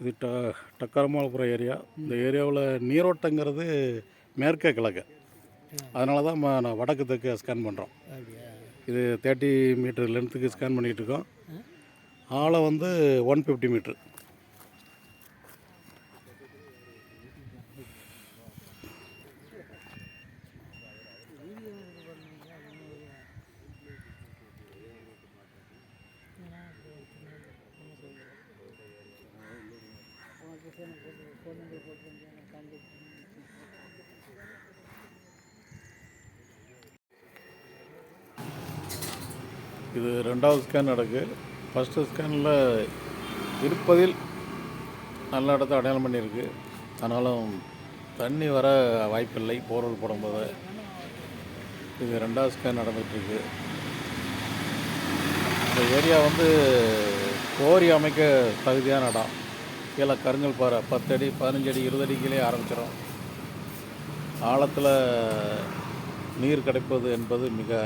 இது ட டக்கரமாலபுரம் ஏரியா. இந்த ஏரியாவில் நீரோட்டங்கிறது மேற்கே கிழக்கு. அதனால தான் ம- நான் வடக்கு தெற்கு ஸ்கேன் பண்ணுறோம் இது தேர்ட்டி மீட்டர் லென்த்துக்கு ஸ்கேன் பண்ணிகிட்டு இருக்கோம். ஆழம் வந்து ஒன் ஃபிஃப்டி மீட்ரு இது ரெண்டாவது ஸ்கேன் நடக்கு. ஃபஸ்ட்டு ஸ்கேனில் இருப்பதில் நல்ல இடத்த அடையாளம் பண்ணியிருக்கு. ஆனாலும் தண்ணி வர வாய்ப்பில்லை. போர்வல் போடும்போது இது ரெண்டாவது ஸ்கேன் நடந்துகிட்ருக்கு. இந்த ஏரியா வந்து கோரி அமைக்க தகுதியான இடம். கீழே கருங்கல் பாறை பத்தடி பதினஞ்சடி அடி இருபது அடி கீழே ஆரம்பிச்சிடும். ஆழத்தில் நீர் கிடைப்பது என்பது மிக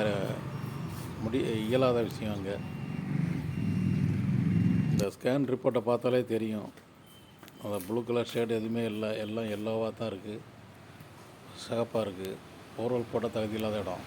முடி இயலாத விஷயம் அங்கே. இந்த ஸ்கேன் ரிப்போர்ட்டை பார்த்தாலே தெரியும். அந்த ப்ளூ கலர் ஷேடு எதுவுமே இல்லை. எல்லாம் எல்லோவாக தான் இருக்குது சிகப்பாக இருக்குது போர்வல் போட்ட தகுதி இல்லாத இடம்.